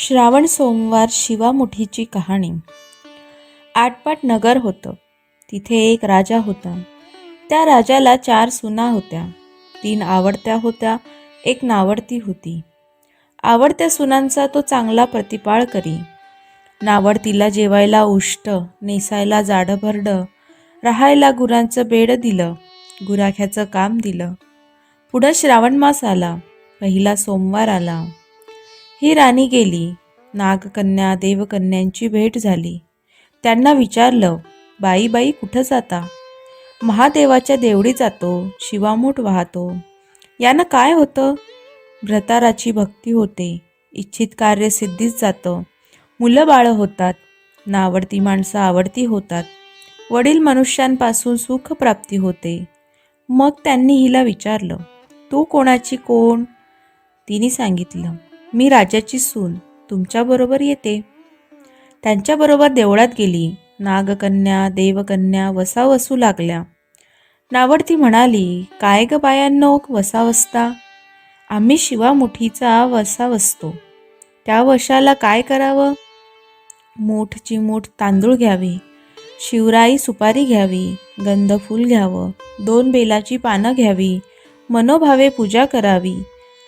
श्रावण सोमवार शिवामुठीची कहाणी. आटपाट नगर होतं. तिथे एक राजा होता. त्या राजाला चार सुना होत्या. तीन आवडत्या होत्या एक नावडती होती. आवडत्या सुनांचा तो चांगला प्रतिपाळ करी. नावडतीला जेवायला उष्ट नेसायला जाडभरडं राहायला गुरांचं बेड दिलं गुराख्याचं काम दिलं. पुढं श्रावण मास आला पहिला सोमवार आला. ही राणी गेली. नागकन्या देवकन्यांची भेट झाली. त्यांना विचारलं बाई बाई कुठं जाता? महादेवाच्या देवडी जातो शिवामूठ वाहतो. यानं काय होतं? भ्रताराची भक्ती होते इच्छित कार्य सिद्धीच जातं. मुलं बाळं होतात नावडती माणसं आवडती होतात. वडील मनुष्यांपासून सुखप्राप्ती होते. मग त्यांनी हिला विचारलं तू कोणाची कोण? तिने सांगितलं मी राजाची सून तुमच्याबरोबर येते. त्यांच्याबरोबर देवळात गेली. नागकन्या देवकन्या वसा वसू लागल्या. नावडती म्हणाली काय ग बायांनो वसा वसता आम्ही शिवामुठीचा वसा वसतो त्या वशाला काय करावं? मूठची मूठ तांदूळ घ्यावी. शिवराई सुपारी घ्यावी. गंधफूल घ्यावं. दोन बेलाची पानं घ्यावी. मनोभावे पूजा करावी.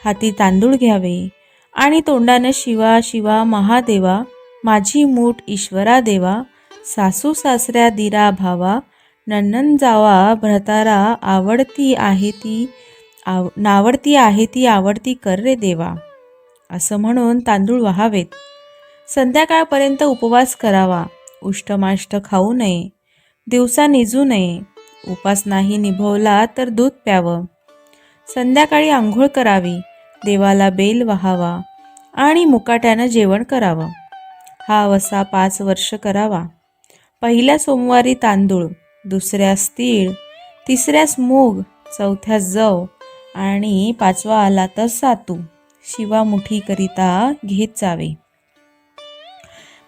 हाती तांदूळ घ्यावे. आणि तोंडानं शिवा शिवा महादेवा माझी मूठ ईश्वरा देवा सासू सासऱ्या दिरा भावा नन्नन जावा भ्रतारा आवडती आहे ती आव नावडती आहे ती आवडती कर रे देवा. असं म्हणून तांदूळ व्हावेत. संध्याकाळपर्यंत उपवास करावा. उष्टमाष्ट खाऊ नये. दिवसा निजू नये. उपास नाही निभवला तर दूध प्यावं. संध्याकाळी आंघोळ करावी. देवाला बेल वाहावा आणि मुकाट्यानं जेवण करावं. हा वसा पाच वर्ष करावा. पहिल्या सोमवारी तांदूळ दुसऱ्यास तीळ तिसऱ्यास मूग चौथ्यास जव आणि पाचवा आला तर सातू शिवा मुठीकरिता घेत जावे.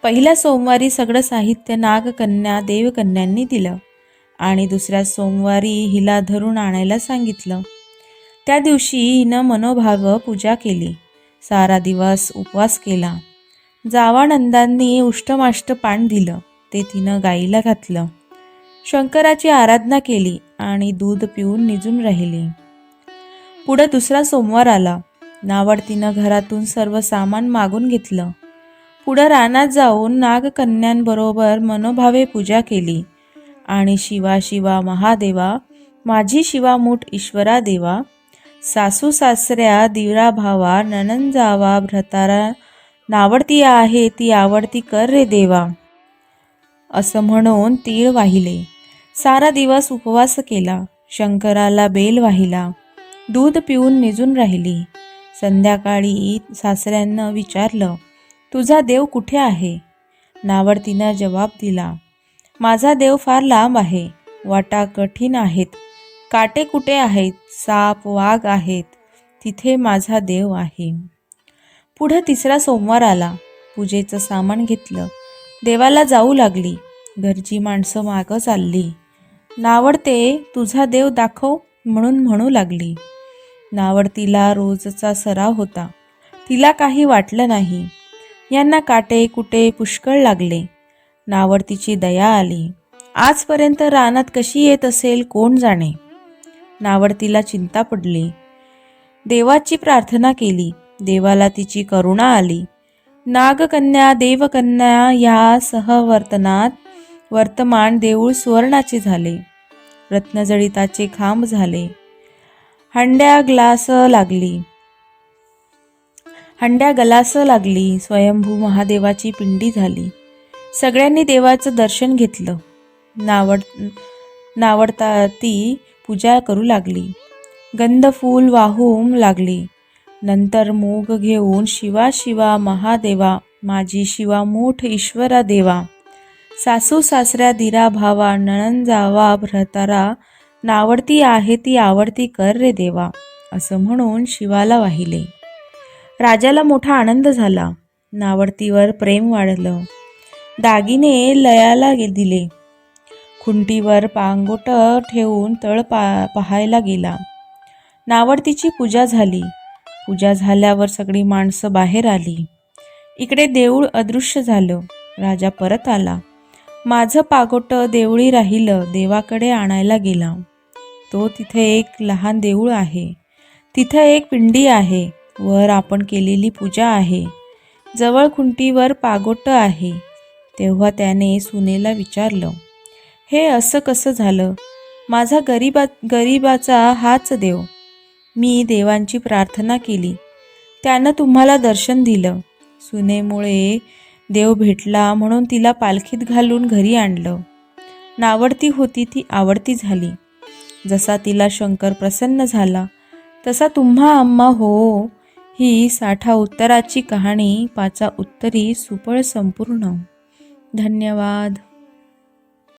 पहिल्या सोमवारी सगळं साहित्य नागकन्या देवकन्यांनी दिलं आणि दुसऱ्या सोमवारी हिला धरून आणायला सांगितलं. त्या दिवशी हिनं मनोभाव पूजा केली. सारा दिवस उपवास केला. जावानंदांनी उष्टमाष्ट पान दिलं. ते तिनं गाईला घातलं. शंकराची आराधना केली आणि दूध पिऊन निजून राहिली. पुढं दुसरा सोमवार आला. नावडतीनं घरातून सर्व सामान मागून घेतलं. पुढं रानात जाऊन नागकन्यांबरोबर मनोभावे पूजा केली. आणि शिवा शिवा महादेवा माझी शिवामूठ ईश्वरा देवा सासू सासऱ्या दिवरा भावा ननन जावा भ्रतारा नावडती आहे ती आवडती कर रे देवा. असं म्हणून तीळ वाहिले. सारा दिवस उपवास केला. शंकराला बेल वाहिला. दूध पिऊन निजून राहिली. संध्याकाळी सासऱ्यांना विचारलं तुझा देव कुठे आहे? नावडतीनं जवाब दिला माझा देव फार लांब आहे. वाटा कठीण आहेत. काटे कुठे आहेत? साप वाघ आहेत. तिथे माझा देव आहे. पुढं तिसरा सोमवार आला. पूजेचं सामान घेतलं. देवाला जाऊ लागली. घरची माणसं मागं चालली. नावडते तुझा देव दाखव म्हणून म्हणू लागली. नावडतीला रोजचा सराव होता. तिला काही वाटलं नाही. यांना काटे कुटे पुष्कळ लागले. नावडतीची दया आली. आजपर्यंत रानात कशी येत असेल कोण जाणे? नावडतीला चिंता पडली. देवाची प्रार्थना केली. देवाला तिची करुणा आली. नागकन्या देवकन्या या सहवर्तनात वर्तमान देऊळ सुवर्णाचे झाले. रत्नजडिताचे खांब झाले. हंड्या ग्लास लागली. हंड्या गलास लागली. स्वयंभू महादेवाची पिंडी झाली. सगळ्यांनी देवाचं दर्शन घेतलं. नावड नावडता ती पूजा करू लागली. गंध फूल लागली. नंतर मूग घेऊन शिवा शिवा महादेवा माझी शिवा मूठ ईश्वरा देवा. सासू सासऱ्या दिरा भावा नणन जावा भ्रतारा नावडती आहे ती आवडती कर रे देवा असं म्हणून शिवाला वाहिले. राजाला मोठा आनंद झाला. नावडतीवर प्रेम वाढलं. दागिने लयाला दिले. खुंटीवर पांगोट ठेवून तळ पा पाहायला गेला. नावडतीची पूजा झाली. पूजा झाल्यावर सगळी माणसं बाहेर आली. इकडे देऊळ अदृश्य झालं. राजा परत आला. माझं पागोटं देवळी राहिलं देवाकडे आणायला गेला. तो तिथे एक लहान देऊळ आहे. तिथं एक पिंडी आहे. वर आपण केलेली पूजा आहे. जवळ खुंटीवर पागोटं आहे. तेव्हा त्याने सुनेला विचारलं हे असं कसं झालं? माझा गरीबा गरिबाचा हाच देव. मी देवांची प्रार्थना केली. त्यानं तुम्हाला दर्शन दिलं. सुनेमुळे देव भेटला म्हणून तिला पालखीत घालून घरी आणलं. नावडती होती ती आवडती झाली. जसा तिला शंकर प्रसन्न झाला तसा तुम्हा आम्हा हो ही साठा उत्तराची कहाणी पाचा उत्तरी सुपळ संपूर्ण. धन्यवाद.